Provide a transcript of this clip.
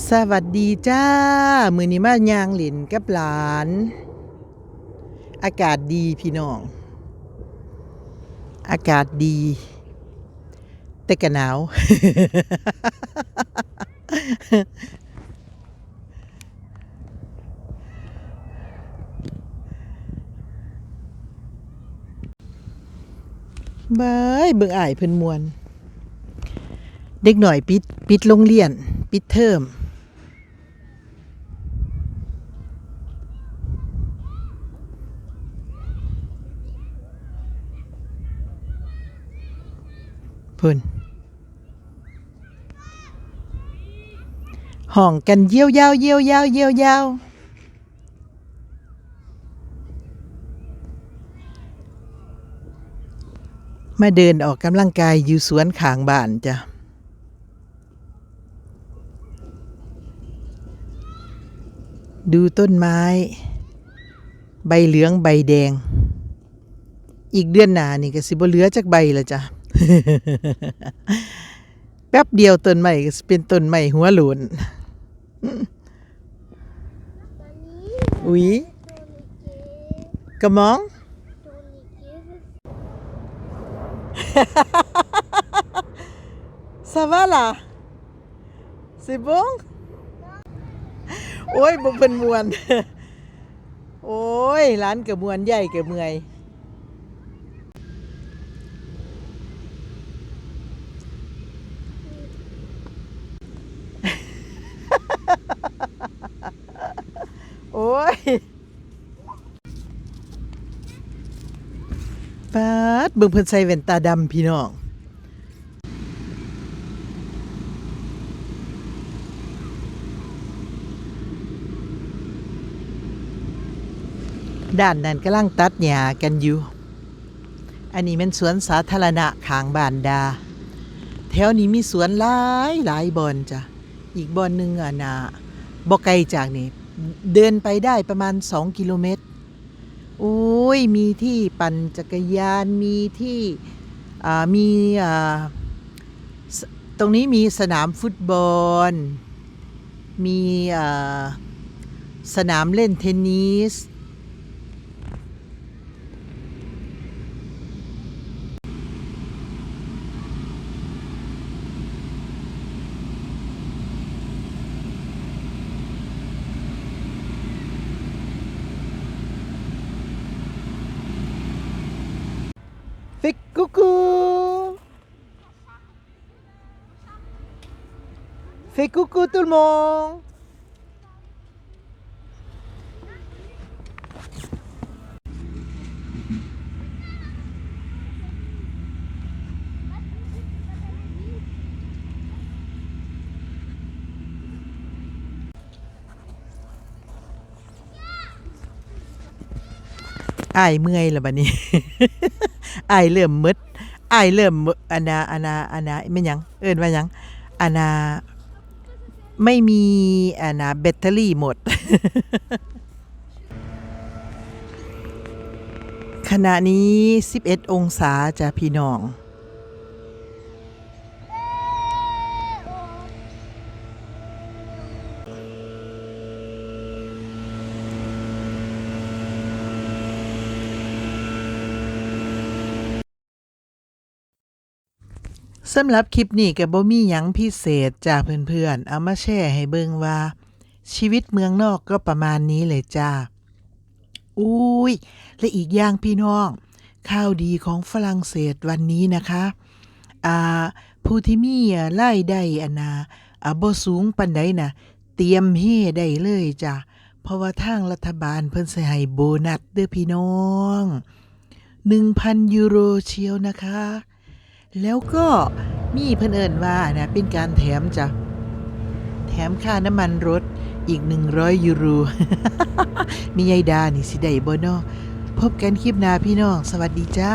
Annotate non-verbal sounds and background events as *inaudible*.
สวัสดีจ้า มือนี้มายางหลินกับหลาน อากาศดีพี่น้อง อากาศดี แต่ก็หนาว บายเบิ่งอ้ายเพิ่นมวน เด็กหน่อยปิด ปิดโรงเรียน ปิดเทอม พุ่นห้องกันเยี่ยวยาวเยี่ยวยาวเยี่ยวยาวมาเดินออกกำลังกายอยู่สวนขางบ้านจ้ะดูต้นไม้ ใบเหลืองใบแดง อีกเดือนหนานี่ก็สิบ่เหลือจักใบละจ้ะ แป๊บเดียวต้นไม้ก็สิเป็นต้นไม้หัวหลุนอุ๊ยกระมอง Ça va là C'est bon โอ้ยบ่เป็นมวน โอ้ยร้านกับมวนใหญ่กับเมื่อย โอ้ย ปาดเบิ่งเพิ่นใส่แว่นตาดำพี่น้องด้านนั้นกำลังตัดหญ้ากันอยู่ อันนี้มันสวนสาธารณะข้างบ้านดา แถวนี้มีสวนหลายหลายบอนจ้ะ อีกบอนหนึ่งอะนาบ่ไกลจากนี่ เดินไปได้ประมาณ 2 กิโลเมตร โอ้ย มีที่ปั่นจักรยาน มีที่อ่ามีอ่าตรงนี้มีสนามฟุตบอล มีอ่าสนามเล่นเทนนิส Fait coucou Fais coucou tout le monde อายเมื่อยแล้วบัดนี้ *laughs* อายเริ่มมืดอายเริ่มมึอันนาอันนาอันนาไม่ยัง เอิ้นว่ายังอันนาไม่มีอันนาแบตเตอรี่หมด ขณะนี้ 11 องศาจ้ะพี่น้อง สำหรับคลิปนี้ก็บ่มีหยังพิเศษจ้าเพื่อนๆ เอามาแชร์ให้เบิ่งว่า ชีวิตเมืองนอกก็ประมาณนี้เลยจ้า อุ้ย และอีกอย่างพี่น้องข่าวดีของฝรั่งเศสวันนี้นะคะอ่าผู้ที่มีอ่ได้อนาอ่าบ่สูงปานใดน่ะเตรียมเฮได้เลยจ้ะเพราะว่าทางรัฐบาลเพิ่นสิให้โบนัสเด้อพี่น้อง 1,000 ยูโรเชียวนะคะ แล้วก็มีเพิ่นเอิ้นว่านะเป็นการแถมจ้ะแถมค่าน้ำมันรถอีก 100 ยูโร มียายดานี่สิได้บ่เนาะพบกันคลิปหน้าพี่น้อง สวัสดีจ้า